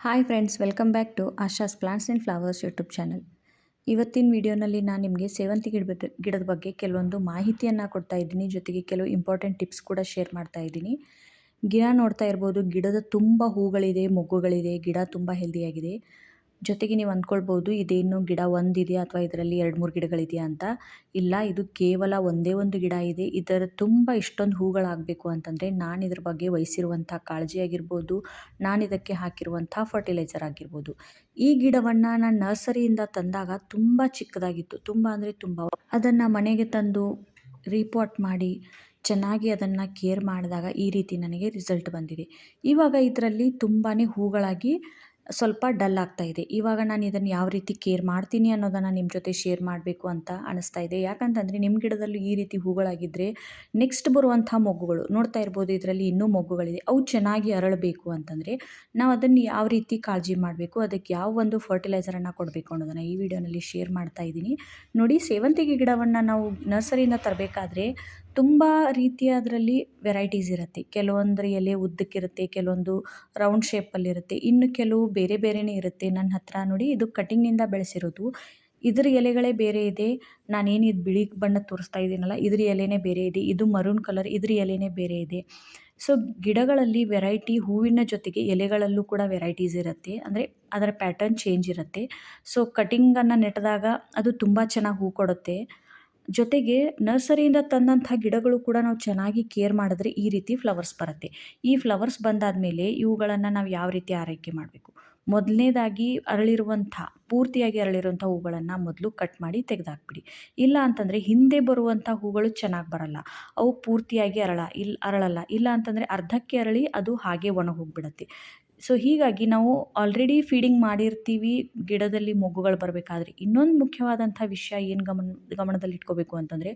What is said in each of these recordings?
Hi friends, welcome back to Asha's plants and flowers YouTube channel. ಇವತ್ತಿನ ವಿಡಿಯೋನಲ್ಲಿ ನಾನು ನಿಮಗೆ ಸೇವಂತಿ ಗಿಡದ ಗಿಡದ ಬಗ್ಗೆ ಕೆಲವೊಂದು ಮಾಹಿತಿಯನ್ನು ಕೊಡ್ತಾ ಇದ್ದೀನಿ. ಜೊತೆಗೆ ಕೆಲವು ಇಂಪಾರ್ಟೆಂಟ್ ಟಿಪ್ಸ್ ಕೂಡ ಶೇರ್ ಮಾಡ್ತಾ ಇದ್ದೀನಿ. ಗಿಡ ನೋಡ್ತಾ ಇರ್ಬೋದು, ಗಿಡದ ತುಂಬ ಹೂಗಳಿದೆ, ಮೊಗ್ಗುಗಳಿದೆ, ಗಿಡ ತುಂಬ ಹೆಲ್ದಿಯಾಗಿದೆ ಜೊತೆಗೆ ನೀವು ಅಂದ್ಕೊಳ್ಬೋದು ಇದೇನು ಗಿಡ ಒಂದಿದೆಯಾ ಅಥವಾ ಇದರಲ್ಲಿ ಎರಡು ಮೂರು ಗಿಡಗಳಿದೆಯಾ ಅಂತ. ಇಲ್ಲ, ಇದು ಕೇವಲ ಒಂದೇ ಒಂದು ಗಿಡ ಇದೆ. ಇದರ ತುಂಬ ಇಷ್ಟೊಂದು ಹೂಗಳಾಗಬೇಕು ಅಂತಂದರೆ ನಾನು ಇದ್ರ ಬಗ್ಗೆ ವಹಿಸಿರುವಂಥ ಕಾಳಜಿ ಆಗಿರ್ಬೋದು, ನಾನು ಇದಕ್ಕೆ ಹಾಕಿರುವಂಥ ಫರ್ಟಿಲೈಸರ್ ಆಗಿರ್ಬೋದು. ಈ ಗಿಡವನ್ನು ನಾನು ನರ್ಸರಿಯಿಂದ ತಂದಾಗ ತುಂಬ ಚಿಕ್ಕದಾಗಿತ್ತು. ತುಂಬ ಅಂದರೆ ತುಂಬ ಅದನ್ನು ಮನೆಗೆ ತಂದು ರೀಪಾಟ್ ಮಾಡಿ ಚೆನ್ನಾಗಿ ಅದನ್ನು ಕೇರ್ ಮಾಡಿದಾಗ ಈ ರೀತಿ ನನಗೆ ರಿಸಲ್ಟ್ ಬಂದಿದೆ. ಇವಾಗ ಇದರಲ್ಲಿ ತುಂಬಾ ಹೂಗಳಾಗಿ ಸ್ವಲ್ಪ ಡಲ್ ಆಗ್ತಾ ಇದೆ. ಇವಾಗ ನಾನು ಇದನ್ನು ಯಾವ ರೀತಿ ಕೇರ್ ಮಾಡ್ತೀನಿ ಅನ್ನೋದನ್ನು ನಿಮ್ಮ ಜೊತೆ ಶೇರ್ ಮಾಡಬೇಕು ಅಂತ ಅನಿಸ್ತಾ ಇದೆ. ಯಾಕಂತಂದರೆ ನಿಮ್ಮ ಗಿಡದಲ್ಲೂ ಈ ರೀತಿ ಹೂಗಳಾಗಿದ್ದರೆ ನೆಕ್ಸ್ಟ್ ಬರುವಂಥ ಮೊಗ್ಗುಗಳು, ನೋಡ್ತಾ ಇರ್ಬೋದು ಇದರಲ್ಲಿ ಇನ್ನೂ ಮೊಗ್ಗುಗಳಿದೆ. ಅವು ಚೆನ್ನಾಗಿ ಅರಳಬೇಕು ಅಂತಂದರೆ ನಾವು ಅದನ್ನು ಯಾವ ರೀತಿ ಕಾಳಜಿ ಮಾಡಬೇಕು, ಅದಕ್ಕೆ ಯಾವ ಒಂದು ಫರ್ಟಿಲೈಸರನ್ನು ಕೊಡಬೇಕು ಅನ್ನೋದನ್ನು ಈ ವಿಡಿಯೋನಲ್ಲಿ ಶೇರ್ ಮಾಡ್ತಾ ಇದ್ದೀನಿ. ನೋಡಿ, ಸೇವಂತಿಗೆ ಗಿಡವನ್ನು ನಾವು ನರ್ಸರಿಯಿಂದ ತರಬೇಕಾದ್ರೆ ತುಂಬ ರೀತಿಯ ಅದರಲ್ಲಿ ವೆರೈಟೀಸ್ ಇರುತ್ತೆ. ಕೆಲವೊಂದು ಎಲೆ ಉದ್ದಕ್ಕಿರುತ್ತೆ, ಕೆಲವೊಂದು ರೌಂಡ್ ಶೇಪಲ್ಲಿರುತ್ತೆ ಇನ್ನು ಕೆಲವು ಬೇರೆ ಬೇರೆಯೇ ಇರುತ್ತೆ. ನನ್ನ ಹತ್ರ ನೋಡಿ ಇದು ಕಟಿಂಗ್ನಿಂದ ಬೆಳೆಸಿರೋದು. ಇದ್ರ ಎಲೆಗಳೇ ಬೇರೆ ಇದೆ. ನಾನೇನು ಇದು ಬಿಳಿ ಬಣ್ಣ ತೋರಿಸ್ತಾ ಇದ್ದೀನಲ್ಲ, ಇದ್ರ ಎಲೆನೇ ಬೇರೆ ಇದೆ. ಇದು ಮರೂನ್ ಕಲರ್ ಇದ್ರ ಎಲೆನೇ ಬೇರೆ ಇದೆ. ಸೊ ಗಿಡಗಳಲ್ಲಿ ವೆರೈಟಿ ಹೂವಿನ ಜೊತೆಗೆ ಎಲೆಗಳಲ್ಲೂ ಕೂಡ ವೆರೈಟೀಸ್ ಇರುತ್ತೆ. ಅಂದರೆ ಅದರ ಪ್ಯಾಟರ್ನ್ ಚೇಂಜ್ ಇರುತ್ತೆ. ಸೊ ಕಟಿಂಗನ್ನು ನೆಟ್ಟಿದಾಗ ಅದು ತುಂಬ ಚೆನ್ನಾಗಿ ಹೂ ಕೊಡುತ್ತೆ. ಜೊತೆಗೆ ನರ್ಸರಿಯಿಂದ ತಂದಂಥ ಗಿಡಗಳು ಕೂಡ ನಾವು ಚೆನ್ನಾಗಿ ಕೇರ್ ಮಾಡಿದ್ರೆ ಈ ರೀತಿ ಫ್ಲವರ್ಸ್ ಬರುತ್ತೆ. ಈ ಫ್ಲವರ್ಸ್ ಬಂದಾದ ಮೇಲೆ ಇವುಗಳನ್ನು ನಾವು ಯಾವ ರೀತಿ ಆರೈಕೆ ಮಾಡಬೇಕು? ಮೊದಲನೇದಾಗಿ ಅರಳಿರುವಂಥ ಪೂರ್ತಿಯಾಗಿ ಅರಳಿರುವಂಥ ಹೂಗಳನ್ನು ಮೊದಲು ಕಟ್ ಮಾಡಿ ತೆಗೆದಾಕ್ಬಿಡಿ. ಇಲ್ಲ ಅಂತಂದರೆ ಹಿಂದೆ ಬರುವಂಥ ಹೂಗಳು ಚೆನ್ನಾಗಿ ಬರಲ್ಲ. ಅವು ಪೂರ್ತಿಯಾಗಿ ಅರಳ ಇಲ್ಲ ಅರಳಲ್ಲ. ಇಲ್ಲ ಅಂತಂದರೆ ಅರ್ಧಕ್ಕೆ ಅರಳಿ ಅದು ಹಾಗೆ ಒಣಗೋಗ್ಬಿಡತ್ತೆ ಸೊ ಹೀಗಾಗಿ ನಾವು ಆಲ್ರೆಡಿ ಫೀಡಿಂಗ್ ಮಾಡಿರ್ತೀವಿ, ಗಿಡದಲ್ಲಿ ಮೊಗ್ಗುಗಳು ಬರಬೇಕಾದ್ರೆ. ಇನ್ನೊಂದು ಮುಖ್ಯವಾದಂಥ ವಿಷಯ ಏನು ಗಮನ, ಗಮನದಲ್ಲಿ ಇಟ್ಕೋಬೇಕು ಅಂತಂದರೆ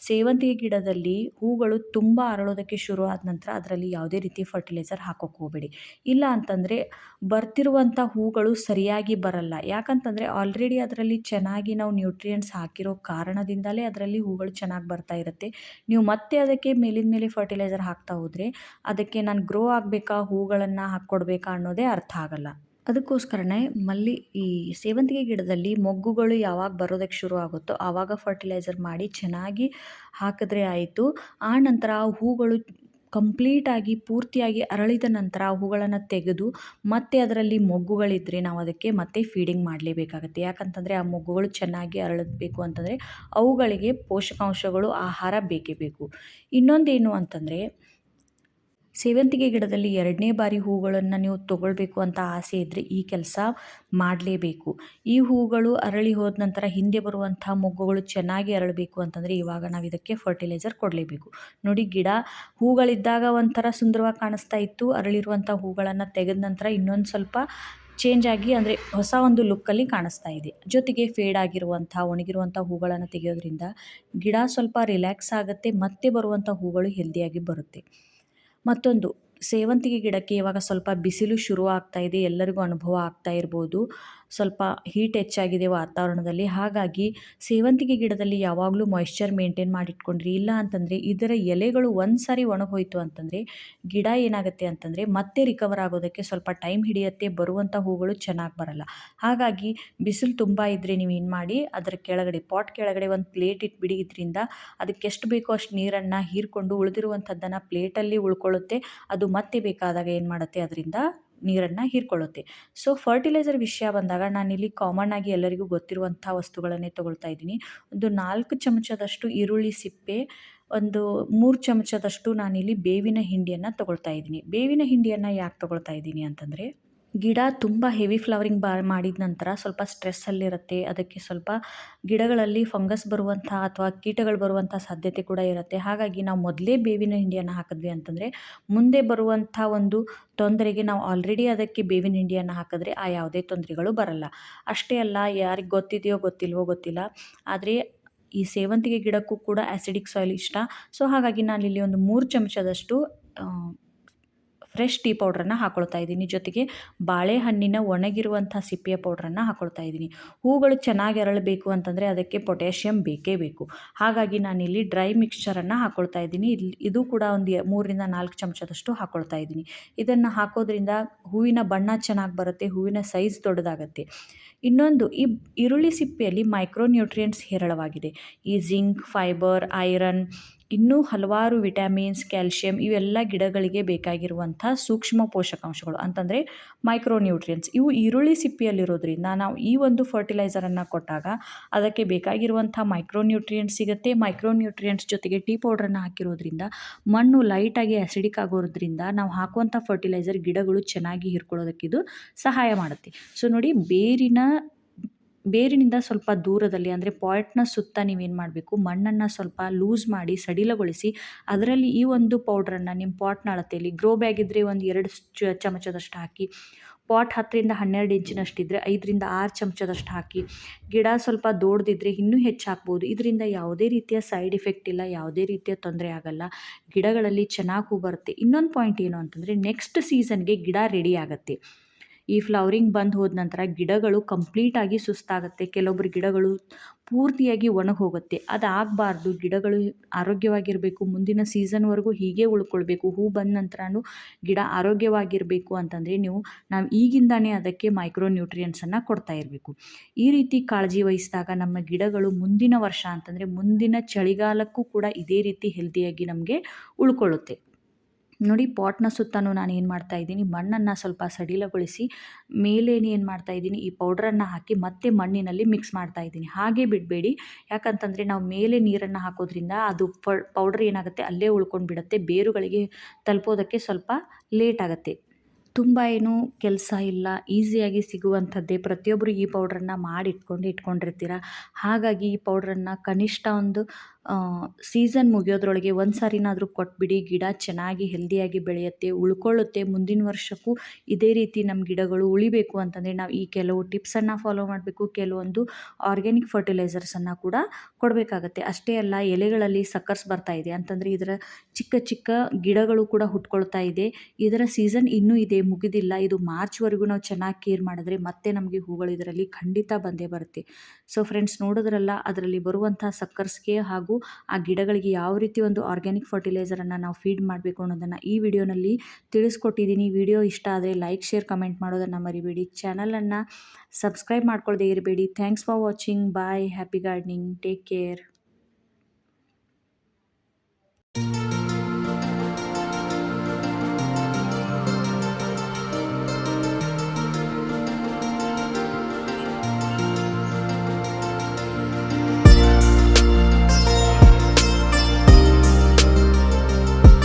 ಸೇವಂತಿಗೆ ಗಿಡದಲ್ಲಿ ಹೂಗಳು ತುಂಬ ಅರಳೋದಕ್ಕೆ ಶುರು ಆದ ನಂತರ ಅದರಲ್ಲಿ ಯಾವುದೇ ರೀತಿ ಫರ್ಟಿಲೈಸರ್ ಹಾಕೋಕೆ ಹೋಗಬೇಡಿ. ಇಲ್ಲ ಅಂತಂದರೆ ಬರ್ತಿರುವಂಥ ಹೂಗಳು ಸರಿಯಾಗಿ ಬರಲ್ಲ. ಯಾಕಂತಂದರೆ ಆಲ್ರೆಡಿ ಅದರಲ್ಲಿ ಚೆನ್ನಾಗಿ ನಾವು ನ್ಯೂಟ್ರಿಯೆಂಟ್ಸ್ ಹಾಕಿರೋ ಕಾರಣದಿಂದಲೇ ಅದರಲ್ಲಿ ಹೂಗಳು ಚೆನ್ನಾಗಿ ಬರ್ತಾ ಇರುತ್ತೆ. ನೀವು ಮತ್ತೆ ಅದಕ್ಕೆ ಮೇಲಿನ ಮೇಲೆ ಫರ್ಟಿಲೈಸರ್ ಹಾಕ್ತಾ ಹೋದರೆ ಅದಕ್ಕೆ ನಾನು ಗ್ರೋ ಆಗಬೇಕಾ, ಹೂಗಳನ್ನು ಹಾಕ್ಕೊಡ್ಬೇಕಾ ಅನ್ನೋದೇ ಅರ್ಥ ಆಗಲ್ಲ. ಅದಕ್ಕೋಸ್ಕರನೇ ಮಲ್ಲಿ ಈ ಸೇವಂತಿಗೆ ಗಿಡದಲ್ಲಿ ಮೊಗ್ಗುಗಳು ಯಾವಾಗ ಬರೋದಕ್ಕೆ ಶುರು ಆಗುತ್ತೋ ಆವಾಗ ಫರ್ಟಿಲೈಸರ್ ಮಾಡಿ ಚೆನ್ನಾಗಿ ಹಾಕಿದ್ರೆ ಆಯಿತು. ಆ ನಂತರ ಹೂಗಳು ಕಂಪ್ಲೀಟಾಗಿ ಪೂರ್ತಿಯಾಗಿ ಅರಳಿದ ನಂತರ ಅವುಗಳನ್ನು ತೆಗೆದು ಮತ್ತೆ ಅದರಲ್ಲಿ ಮೊಗ್ಗುಗಳಿದ್ದರೆ ನಾವು ಅದಕ್ಕೆ ಮತ್ತೆ ಫೀಡಿಂಗ್ ಮಾಡಲೇಬೇಕಾಗತ್ತೆ. ಯಾಕಂತಂದರೆ ಆ ಮೊಗ್ಗುಗಳು ಚೆನ್ನಾಗಿ ಅರಳಬೇಕು ಅಂತಂದರೆ ಅವುಗಳಿಗೆ ಪೋಷಕಾಂಶಗಳು ಆಹಾರ ಬೇಕೇ ಬೇಕು. ಇನ್ನೊಂದೇನು ಅಂತಂದರೆ ಸೇವಂತಿಗೆ ಗಿಡದಲ್ಲಿ ಎರಡನೇ ಬಾರಿ ಹೂಗಳನ್ನು ನೀವು ತಗೊಳ್ಬೇಕು ಅಂತ ಆಸೆ ಇದ್ದರೆ ಈ ಕೆಲಸ ಮಾಡಲೇಬೇಕು. ಈ ಹೂಗಳು ಅರಳಿ ಹೋದ ನಂತರ ಹಿಂದೆ ಬರುವಂಥ ಮೊಗ್ಗುಗಳು ಚೆನ್ನಾಗಿ ಅರಳಬೇಕು ಅಂತಂದರೆ ಇವಾಗ ನಾವು ಇದಕ್ಕೆ ಫರ್ಟಿಲೈಸರ್ ಕೊಡಲೇಬೇಕು. ನೋಡಿ ಗಿಡ ಹೂಗಳಿದ್ದಾಗ ಒಂಥರ ಸುಂದರವಾಗಿ ಕಾಣಿಸ್ತಾ ಇತ್ತು. ಅರಳಿರುವಂಥ ಹೂಗಳನ್ನು ತೆಗೆದ ನಂತರ ಇನ್ನೊಂದು ಸ್ವಲ್ಪ ಚೇಂಜ್ ಆಗಿ ಅಂದರೆ ಹೊಸ ಒಂದು ಲುಕ್ಕಲ್ಲಿ ಕಾಣಿಸ್ತಾ ಇದೆ. ಜೊತೆಗೆ ಫೇಡ್ ಆಗಿರುವಂಥ, ಒಣಗಿರುವಂಥ ಹೂಗಳನ್ನು ತೆಗೆಯೋದ್ರಿಂದ ಗಿಡ ಸ್ವಲ್ಪ ರಿಲ್ಯಾಕ್ಸ್ ಆಗುತ್ತೆ, ಮತ್ತೆ ಬರುವಂಥ ಹೂಗಳು ಹೆಲ್ದಿಯಾಗಿ ಬರುತ್ತೆ. ಮತ್ತೊಂದು ಸೇವಂತಿಗೆ ಗಿಡಕ್ಕೆ ಇವಾಗ ಸ್ವಲ್ಪ ಬಿಸಿಲು ಶುರು ಆಗ್ತಾ ಇದೆ ಎಲ್ಲರಿಗೂ ಅನುಭವ ಆಗ್ತಾ ಇರ್ಬೋದು. ಸ್ವಲ್ಪ ಹೀಟ್ ಹೆಚ್ಚಾಗಿದೆ ವಾತಾವರಣದಲ್ಲಿ. ಹಾಗಾಗಿ ಸೇವಂತಿಗೆ ಗಿಡದಲ್ಲಿ ಯಾವಾಗಲೂ ಮಾಯಿಶ್ಚರ್ ಮೇಂಟೈನ್ ಮಾಡಿಟ್ಕೊಂಡ್ರಿ. ಇಲ್ಲ ಅಂತಂದರೆ ಇದರ ಎಲೆಗಳು ಒಂದು ಸಾರಿ ಒಣಗೋಯಿತು ಅಂತಂದರೆ ಗಿಡ ಏನಾಗುತ್ತೆ ಅಂತಂದರೆ ಮತ್ತೆ ರಿಕವರ್ ಆಗೋದಕ್ಕೆ ಸ್ವಲ್ಪ ಟೈಮ್ ಹಿಡಿಯುತ್ತೆ ಬರುವಂಥ ಹೂಗಳು ಚೆನ್ನಾಗಿ ಬರಲ್ಲ. ಹಾಗಾಗಿ ಬಿಸಿಲು ತುಂಬ ಇದ್ದರೆ ನೀವು ಏನು ಮಾಡಿ, ಅದರ ಕೆಳಗಡೆ ಪಾಟ್ ಕೆಳಗಡೆ ಒಂದು ಪ್ಲೇಟ್ ಇಟ್ಬಿಡಿ. ಇದರಿಂದ ಅದಕ್ಕೆ ಎಷ್ಟು ಬೇಕೋ ಅಷ್ಟು ನೀರನ್ನು ಹೀರ್ಕೊಂಡು ಉಳಿದಿರುವಂಥದ್ದನ್ನು ಪ್ಲೇಟಲ್ಲಿ ಉಳ್ಕೊಳ್ಳುತ್ತೆ. ಅದು ಮತ್ತೆ ಬೇಕಾದಾಗ ಏನು ಮಾಡುತ್ತೆ? ಅದರಿಂದ ನೀರನ್ನು ಹೀರ್ಕೊಳ್ಳುತ್ತೆ. ಸೊ ಫರ್ಟಿಲೈಸರ್ ವಿಷಯ ಬಂದಾಗ ನಾನಿಲ್ಲಿ ಕಾಮನ್ ಆಗಿ ಎಲ್ಲರಿಗೂ ಗೊತ್ತಿರುವಂಥ ವಸ್ತುಗಳನ್ನೇ ತೊಗೊಳ್ತಾ ಇದ್ದೀನಿ. ಒಂದು ನಾಲ್ಕು ಚಮಚದಷ್ಟು ಈರುಳ್ಳಿ ಸಿಪ್ಪೆ, ಒಂದು ಮೂರು ಚಮಚದಷ್ಟು ನಾನಿಲ್ಲಿ ಬೇವಿನ ಹಿಂಡಿಯನ್ನು ತೊಗೊಳ್ತಾ ಇದ್ದೀನಿ. ಬೇವಿನ ಹಿಂಡಿಯನ್ನು ಯಾಕೆ ತೊಗೊಳ್ತಾ ಇದ್ದೀನಿ ಅಂತಂದರೆ ಗಿಡ ತುಂಬ ಹೆವಿ ಫ್ಲವರಿಂಗ್ ಬಾ ಮಾಡಿದ ನಂತರ ಸ್ವಲ್ಪ ಸ್ಟ್ರೆಸ್ಸಲ್ಲಿರುತ್ತೆ ಅದಕ್ಕೆ ಸ್ವಲ್ಪ ಗಿಡಗಳಲ್ಲಿ ಫಂಗಸ್ ಬರುವಂಥ ಅಥವಾ ಕೀಟಗಳು ಬರುವಂಥ ಸಾಧ್ಯತೆ ಕೂಡ ಇರುತ್ತೆ. ಹಾಗಾಗಿ ನಾವು ಮೊದಲೇ ಬೇವಿನ ಹಿಂಡಿಯನ್ನು ಹಾಕಿದ್ವಿ ಅಂತಂದರೆ ಮುಂದೆ ಬರುವಂಥ ಒಂದು ತೊಂದರೆಗೆ ನಾವು ಆಲ್ರೆಡಿ ಅದಕ್ಕೆ ಬೇವಿನ ಹಿಂಡಿಯನ್ನು ಹಾಕಿದ್ರೆ ಆ ಯಾವುದೇ ತೊಂದರೆಗಳು ಬರಲ್ಲ. ಅಷ್ಟೇ ಅಲ್ಲ, ಯಾರಿಗೆ ಗೊತ್ತಿದೆಯೋ ಗೊತ್ತಿಲ್ವೋ ಗೊತ್ತಿಲ್ಲ. ಆದರೆ ಈ ಸೇವಂತಿಗೆ ಗಿಡಕ್ಕೂ ಕೂಡ ಆ್ಯಸಿಡಿಕ್ ಸಾಯಿಲ್ ಇಷ್ಟ. ಸೊ ಹಾಗಾಗಿ ನಾನಿಲ್ಲಿ ಒಂದು ಮೂರು ಚಮಚದಷ್ಟು ಫ್ರೆಶ್ ಟೀ ಪೌಡ್ರನ್ನು ಹಾಕೊಳ್ತಾ ಇದ್ದೀನಿ. ಜೊತೆಗೆ ಬಾಳೆಹಣ್ಣಿನ ಒಣಗಿರುವಂಥ ಸಿಪ್ಪೆಯ ಪೌಡ್ರನ್ನು ಹಾಕೊಳ್ತಾ ಇದ್ದೀನಿ. ಹೂಗಳು ಚೆನ್ನಾಗಿ ಅರಳಬೇಕು ಅಂತಂದರೆ ಅದಕ್ಕೆ ಪೊಟ್ಯಾಷಿಯಂ ಬೇಕೇ ಬೇಕು. ಹಾಗಾಗಿ ನಾನಿಲ್ಲಿ ಡ್ರೈ ಮಿಕ್ಸ್ಚರನ್ನು ಹಾಕೊಳ್ತಾ ಇದ್ದೀನಿ. ಇಲ್ಲಿ ಇದು ಕೂಡ ಒಂದು ಮೂರರಿಂದ ನಾಲ್ಕು ಚಮಚದಷ್ಟು ಹಾಕೊಳ್ತಾ ಇದ್ದೀನಿ. ಇದನ್ನು ಹಾಕೋದ್ರಿಂದ ಹೂವಿನ ಬಣ್ಣ ಚೆನ್ನಾಗಿ ಬರುತ್ತೆ, ಹೂವಿನ ಸೈಜ್ ದೊಡ್ಡದಾಗತ್ತೆ. ಇನ್ನೊಂದು, ಈ ಈರುಳ್ಳಿ ಸಿಪ್ಪೆಯಲ್ಲಿ ಮೈಕ್ರೋನ್ಯೂಟ್ರಿಯೆಂಟ್ಸ್ ಹೇರಳವಾಗಿದೆ. ಈ ಜಿಂಕ್, ಫೈಬರ್, ಐರನ್ ಇನ್ನೂ ಹಲವಾರು ವಿಟಮಿನ್ಸ್, ಕ್ಯಾಲ್ಶಿಯಂ ಇವೆಲ್ಲ ಗಿಡಗಳಿಗೆ ಬೇಕಾಗಿರುವಂಥ ಸೂಕ್ಷ್ಮ ಪೋಷಕಾಂಶಗಳು ಅಂತಂದರೆ ಮೈಕ್ರೋನ್ಯೂಟ್ರಿಯನ್ಸ್ ಇವು ಈರುಳ್ಳಿ ಸಿಪ್ಪಿಯಲ್ಲಿರೋದ್ರಿಂದ ನಾವು ಈ ಒಂದು ಫರ್ಟಿಲೈಸರನ್ನು ಕೊಟ್ಟಾಗ ಅದಕ್ಕೆ ಬೇಕಾಗಿರುವಂಥ ಮೈಕ್ರೋನ್ಯೂಟ್ರಿಯೆಂಟ್ಸ್ ಸಿಗುತ್ತೆ. ಮೈಕ್ರೋನ್ಯೂಟ್ರಿಯೆಂಟ್ಸ್ ಜೊತೆಗೆ ಟೀ ಪೌಡ್ರನ್ನು ಹಾಕಿರೋದ್ರಿಂದ ಮಣ್ಣು ಲೈಟಾಗಿ ಆ್ಯಸಿಡಿಕ್ ಆಗೋದ್ರಿಂದ ನಾವು ಹಾಕುವಂಥ ಫರ್ಟಿಲೈಸರ್ ಗಿಡಗಳು ಚೆನ್ನಾಗಿ ಹೀರ್ಕೊಳ್ಳೋದಕ್ಕೆ ಇದು ಸಹಾಯ ಮಾಡುತ್ತೆ. ಸೊ ನೋಡಿ, ಬೇರಿನ ಬೇರಿನಿಂದ ಸ್ವಲ್ಪ ದೂರದಲ್ಲಿ, ಅಂದರೆ ಪಾಯಿಂಟ್ನ ಸುತ್ತ ನೀವೇನು ಮಾಡಬೇಕು? ಮಣ್ಣನ್ನು ಸ್ವಲ್ಪ ಲೂಸ್ ಮಾಡಿ ಸಡಿಲಗೊಳಿಸಿ, ಅದರಲ್ಲಿ ಈ ಒಂದು ಪೌಡ್ರನ್ನು ನಿಮ್ಮ ಪಾಟ್ನ ಅಳತೆಯಲ್ಲಿ ಗ್ರೋ ಬ್ಯಾಗ್ ಇದ್ದರೆ ಒಂದು ಎರಡು ಚಮಚದಷ್ಟು ಹಾಕಿ, ಪಾಟ್ ಹತ್ತರಿಂದ ಹನ್ನೆರಡು ಇಂಚಿನಷ್ಟಿದ್ದರೆ ಐದರಿಂದ ಆರು ಚಮಚದಷ್ಟು ಹಾಕಿ, ಗಿಡ ಸ್ವಲ್ಪ ದೊಡ್ಡದಿದ್ದರೆ ಇನ್ನೂ ಹೆಚ್ಚು ಹಾಕ್ಬೋದು. ಇದರಿಂದ ಯಾವುದೇ ರೀತಿಯ ಸೈಡ್ ಎಫೆಕ್ಟ್ ಇಲ್ಲ, ಯಾವುದೇ ರೀತಿಯ ತೊಂದರೆ ಆಗಲ್ಲ. ಗಿಡಗಳಲ್ಲಿ ಚೆನ್ನಾಗಿ ಬರುತ್ತೆ. ಇನ್ನೊಂದು ಪಾಯಿಂಟ್ ಏನು ಅಂತಂದರೆ, ನೆಕ್ಸ್ಟ್ ಸೀಸನ್ಗೆ ಗಿಡ ರೆಡಿ ಆಗುತ್ತೆ. ಈ ಫ್ಲವರಿಂಗ್ ಬಂದು ಹೋದ ನಂತರ ಗಿಡಗಳು ಕಂಪ್ಲೀಟಾಗಿ ಸುಸ್ತಾಗುತ್ತೆ. ಕೆಲವೊಬ್ಬರು ಗಿಡಗಳು ಪೂರ್ತಿಯಾಗಿ ಒಣಗಿ ಹೋಗುತ್ತೆ ಅದಾಗಬಾರ್ದು. ಗಿಡಗಳು ಆರೋಗ್ಯವಾಗಿರಬೇಕು. ಮುಂದಿನ ಸೀಸನ್ವರೆಗೂ ಹೀಗೆ ಉಳ್ಕೊಳ್ಬೇಕು. ಹೂ ಬಂದ ನಂತರನೂ ಗಿಡ ಆರೋಗ್ಯವಾಗಿರಬೇಕು ಅಂತಂದರೆ ನೀವು, ನಾವು ಈಗಿಂದಾನೇ ಅದಕ್ಕೆ ಮೈಕ್ರೋ ನ್ಯೂಟ್ರಿಯನ್ಸನ್ನು ಕೊಡ್ತಾ ಇರಬೇಕು. ಈ ರೀತಿ ಕಾಳಜಿ ವಹಿಸಿದಾಗ ನಮ್ಮ ಗಿಡಗಳು ಮುಂದಿನ ವರ್ಷ ಅಂತಂದರೆ ಮುಂದಿನ ಚಳಿಗಾಲಕ್ಕೂ ಕೂಡ ಇದೇ ರೀತಿ ಹೆಲ್ದಿಯಾಗಿ ನಮಗೆ ಉಳ್ಕೊಳ್ಳುತ್ತೆ ನೋಡಿ ಪಾಟ್ನ ಸುತ್ತಲೂ ನಾನು ಏನು ಮಾಡ್ತಾ ಇದ್ದೀನಿ, ಮಣ್ಣನ್ನು ಸ್ವಲ್ಪ ಸಡಿಲಗೊಳಿಸಿ ಮೇಲೆ ಏನು ಮಾಡ್ತಾ ಇದ್ದೀನಿ, ಈ ಪೌಡ್ರನ್ನು ಹಾಕಿ ಮತ್ತೆ ಮಣ್ಣಿನಲ್ಲಿ ಮಿಕ್ಸ್ ಮಾಡ್ತಾ ಇದ್ದೀನಿ. ಹಾಗೆ ಬಿಡಬೇಡಿ. ಯಾಕಂತಂದರೆ ನಾವು ಮೇಲೆ ನೀರನ್ನು ಹಾಕೋದ್ರಿಂದ ಅದು ಪೌಡ್ರ್ ಏನಾಗುತ್ತೆ, ಅಲ್ಲೇ ಉಳ್ಕೊಂಡು ಬಿಡುತ್ತೆ, ಬೇರುಗಳಿಗೆ ತಲುಪೋದಕ್ಕೆ ಸ್ವಲ್ಪ ಲೇಟ್ ಆಗುತ್ತೆ. ತುಂಬ ಏನು ಕೆಲಸ ಇಲ್ಲ, ಈಸಿಯಾಗಿ ಸಿಗುವಂಥದ್ದೇ. ಪ್ರತಿಯೊಬ್ಬರು ಈ ಪೌಡ್ರನ್ನು ಮಾಡಿ ಇಟ್ಕೊಂಡು ಇಟ್ಕೊಂಡಿರ್ತೀರ. ಹಾಗಾಗಿ ಈ ಪೌಡ್ರನ್ನು ಕನಿಷ್ಠ ಒಂದು ಸೀಸನ್ ಮುಗಿಯೋದ್ರೊಳಗೆ ಒಂದು ಸಾರಿನಾದರೂ ಕೊಟ್ಬಿಡಿ, ಗಿಡ ಚೆನ್ನಾಗಿ ಹೆಲ್ದಿಯಾಗಿ ಬೆಳೆಯುತ್ತೆ, ಉಳ್ಕೊಳ್ಳುತ್ತೆ, ಮುಂದಿನ ವರ್ಷಕ್ಕೂ ಇದೇ ರೀತಿ ನಮ್ಮ ಗಿಡಗಳು ಉಳಿಬೇಕು ಅಂತಂದರೆ ನಾವು ಈ ಕೆಲವು ಟಿಪ್ಸನ್ನು ಫಾಲೋ ಮಾಡಬೇಕು, ಕೆಲವೊಂದು ಆರ್ಗ್ಯಾನಿಕ್ ಫರ್ಟಿಲೈಸರ್ಸನ್ನು ಕೂಡ ಕೊಡಬೇಕಾಗತ್ತೆ. ಅಷ್ಟೇ ಅಲ್ಲ, ಎಲೆಗಳಲ್ಲಿ ಸಕ್ಕರ್ಸ್ ಬರ್ತಾ ಇದೆ. ಅಂತಂದರೆ ಇದರ ಚಿಕ್ಕ ಚಿಕ್ಕ ಗಿಡಗಳು ಕೂಡ ಹುಟ್ಕೊಳ್ತಾ ಇದೆ. ಇದರ ಸೀಸನ್ ಇನ್ನೂ ಇದೆ, ಮುಗಿದಿಲ್ಲ. ಇದು ಮಾರ್ಚ್ವರೆಗೂ ನಾವು ಚೆನ್ನಾಗಿ ಕೇರ್ ಮಾಡಿದ್ರೆ ಮತ್ತೆ ನಮಗೆ ಹೂಗಳು ಇದರಲ್ಲಿ ಖಂಡಿತ ಬಂದೇ ಬರುತ್ತೆ. ಸೊ ಫ್ರೆಂಡ್ಸ್ ನೋಡೋದ್ರಲ್ಲ, ಅದರಲ್ಲಿ ಬರುವಂಥ ಸಕ್ಕರ್ಸ್ಗೆ ಹಾಗೂ ಆ ಗಿಡಗಳಿಗೆ ಯಾವ ರೀತಿ ಒಂದು ಆರ್ಗ್ಯಾನಿಕ್ ಫರ್ಟಿಲೈಸರನ್ನು ನಾವು ಫೀಡ್ ಮಾಡಬೇಕು ಅನ್ನೋದನ್ನು ಈ ವಿಡಿಯೋನಲ್ಲಿ ತಿಳಿಸ್ಕೊಟ್ಟಿದ್ದೀನಿ. ವಿಡಿಯೋ ಇಷ್ಟ ಆದರೆ ಲೈಕ್ ಶೇರ್ ಕಮೆಂಟ್ ಮಾಡೋದನ್ನು ಮರಿಬೇಡಿ. ಚಾನಲನ್ನು ಸಬ್ಸ್ಕ್ರೈಬ್ ಮಾಡ್ಕೊಳ್ಳದೆ ಇರಬೇಡಿ. Thanks for watching bye happy gardening take care